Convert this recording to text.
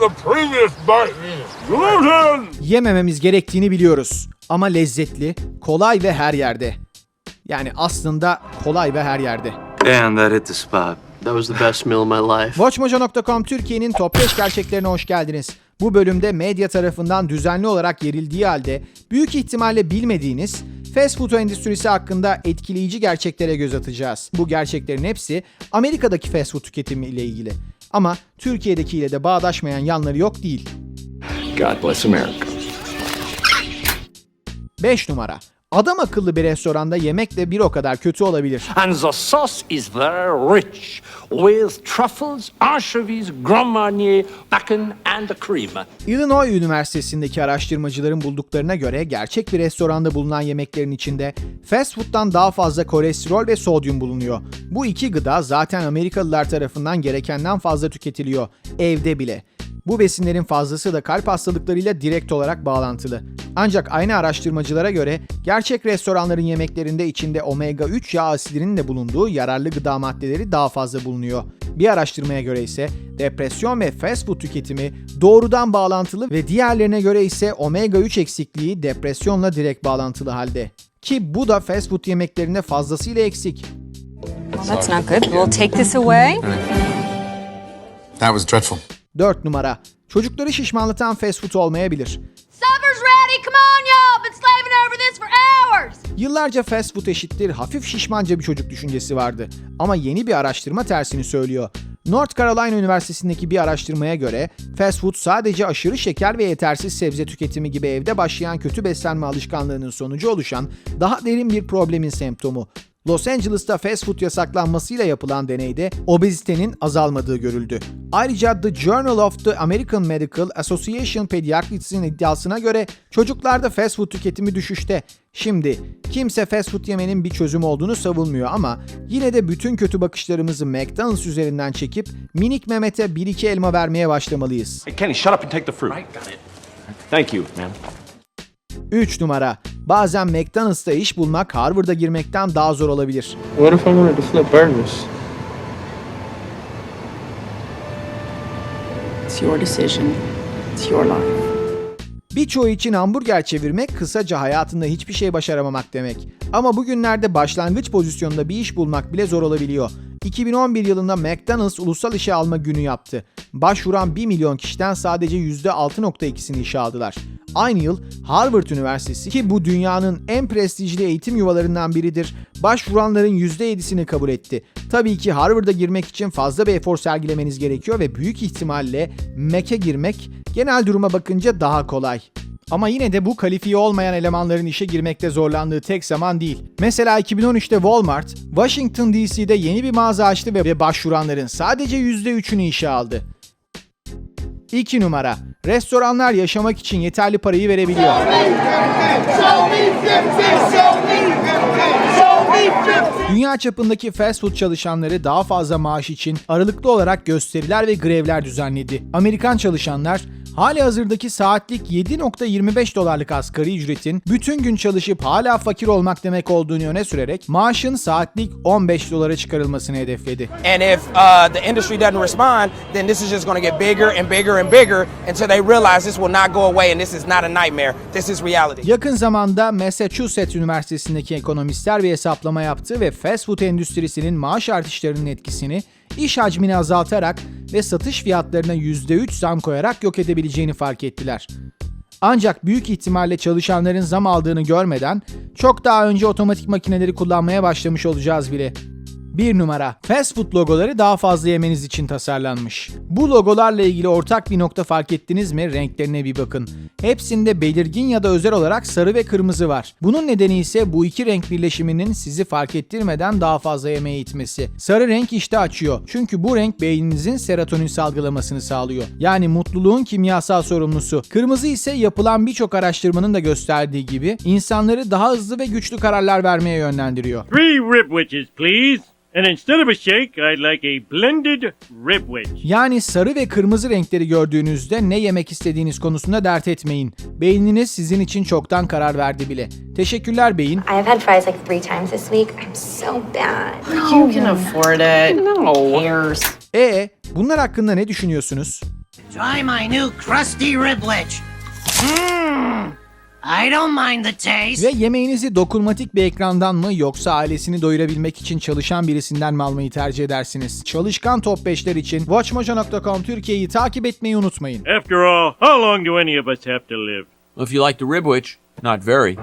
the previous. Gluten! Yemememiz gerektiğini biliyoruz. Ama lezzetli, kolay ve her yerde. Yani aslında kolay ve her yerde. And that hit the spot. That was the best meal of my life. Watchmojo.com Türkiye'nin Top 5 gerçeklerine hoş geldiniz. Bu bölümde medya tarafından düzenli olarak yerildiği halde büyük ihtimalle bilmediğiniz fast food endüstrisi hakkında etkileyici gerçeklere göz atacağız. Bu gerçeklerin hepsi Amerika'daki fast food tüketimi ile ilgili. Ama Türkiye'dekiyle de bağdaşmayan yanları yok değil. God bless America. 5 numara. Adam akıllı bir restoranda yemek de bir o kadar kötü olabilir. And the sauce is very rich with truffles, anchovies, Grand Marnier, bacon, and cream. Illinois Üniversitesi'ndeki araştırmacıların bulduklarına göre gerçek bir restoranda bulunan yemeklerin içinde fast food'dan daha fazla kolesterol ve sodyum bulunuyor. Bu iki gıda zaten Amerikalılar tarafından gerekenden fazla tüketiliyor, evde bile. Bu besinlerin fazlası da kalp hastalıklarıyla direkt olarak bağlantılı. Ancak aynı araştırmacılara göre gerçek restoranların yemeklerinde içinde omega 3 yağ asidinin de bulunduğu yararlı gıda maddeleri daha fazla bulunuyor. Bir araştırmaya göre ise depresyon ve fast food tüketimi doğrudan bağlantılı ve diğerlerine göre ise omega 3 eksikliği depresyonla direkt bağlantılı halde. Ki bu da fast food yemeklerinde fazlasıyla eksik. That's not good. We'll take this away. That was dreadful. 4 numara. Çocukları şişmanlatan fast food olmayabilir. Supper's ready. Come on, y'all. Been slaving over this for hours. Yıllarca fast food eşittir hafif şişmanca bir çocuk düşüncesi vardı. Ama yeni bir araştırma tersini söylüyor. North Carolina Üniversitesi'ndeki bir araştırmaya göre fast food sadece aşırı şeker ve yetersiz sebze tüketimi gibi evde başlayan kötü beslenme alışkanlığının sonucu oluşan daha derin bir problemin semptomu. Los Angeles'ta fast food yasaklanmasıyla yapılan deneyde obezitenin azalmadığı görüldü. Ayrıca The Journal of the American Medical Association Pediatrics'in iddiasına göre çocuklarda fast food tüketimi düşüşte. Şimdi kimse fast food yemenin bir çözüm olduğunu savunmuyor ama yine de bütün kötü bakışlarımızı McDonald's üzerinden çekip minik Mehmet'e 1-2 elma vermeye başlamalıyız. Hey, Kenny, shut up and take the fruit. Right, got it. Thank you, man. 3 numara. Bazen McDonald's'ta iş bulmak Harvard'a girmekten daha zor olabilir. What if I wanted to flip burgers? It's your decision. It's your life. Birçoğu için hamburger çevirmek kısaca hayatında hiçbir şey başaramamak demek. Ama bugünlerde başlangıç pozisyonunda bir iş bulmak bile zor olabiliyor. 2011 yılında McDonald's ulusal işe alma günü yaptı. Başvuran 1 milyon kişiden sadece %6.2'sini işe aldılar. Aynı yıl Harvard Üniversitesi ki bu dünyanın en prestijli eğitim yuvalarından biridir, başvuranların %7'sini kabul etti. Tabii ki Harvard'a girmek için fazla bir efor sergilemeniz gerekiyor ve büyük ihtimalle Mac'e girmek genel duruma bakınca daha kolay. Ama yine de bu kalifiye olmayan elemanların işe girmekte zorlandığı tek zaman değil. Mesela 2013'te Walmart, Washington DC'de yeni bir mağaza açtı ve başvuranların sadece %3'ünü işe aldı. 2 numara. Restoranlar yaşamak için yeterli parayı verebiliyor. Dünya çapındaki fast food çalışanları daha fazla maaş için aralıklı olarak gösteriler ve grevler düzenledi. Amerikan çalışanlar hali hazırdaki saatlik 7.25 dolarlık asgari ücretin bütün gün çalışıp hala fakir olmak demek olduğunu öne sürerek maaşın saatlik 15 dolara çıkarılmasını hedefledi. And if uh, the industry doesn't respond, then this is just going to get bigger and bigger and bigger until they realize this will not go away and this is not a nightmare. This is reality. Yakın zamanda Massachusetts Üniversitesi'ndeki ekonomistler bir hesaplama yaptı ve fast food endüstrisinin maaş artışlarının etkisini iş hacmini azaltarak ve satış fiyatlarına %3 zam koyarak yok edebileceğini fark ettiler. Ancak büyük ihtimalle çalışanların zam aldığını görmeden çok daha önce otomatik makineleri kullanmaya başlamış olacağız bile. 1 numara. Fast food logoları daha fazla yemeniz için tasarlanmış. Bu logolarla ilgili ortak bir nokta fark ettiniz mi? Renklerine bir bakın. Hepsinde belirgin ya da özel olarak sarı ve kırmızı var. Bunun nedeni ise bu iki renk birleşiminin sizi fark ettirmeden daha fazla yemeğe itmesi. Sarı renk işte açıyor. Çünkü bu renk beyninizin serotonin salgılamasını sağlıyor. Yani mutluluğun kimyasal sorumlusu. Kırmızı ise yapılan birçok araştırmanın da gösterdiği gibi insanları daha hızlı ve güçlü kararlar vermeye yönlendiriyor. Three rib wedges, please. And instead of a shake, I'd like a blended rib wedge. Yani sarı ve kırmızı renkleri gördüğünüzde ne yemek istediğiniz konusunda dert etmeyin. Beyniniz sizin için çoktan karar verdi bile. Teşekkürler beyin. I've had fries like three times this week. I'm so bad. You can afford it. No. Cares. E bunlar hakkında ne düşünüyorsunuz? Try my new crusty ribwich. Mmm. I don't mind the taste. Ve yemeğinizi dokunmatik bir ekrandan mı yoksa ailesini doyurabilmek için çalışan birisinden mi almayı tercih edersiniz? Çalışkan Top 5'ler için watchmojo.com Türkiye'yi takip etmeyi unutmayın. After all, how long do any of us have to live? İf you like the ribwich, not very.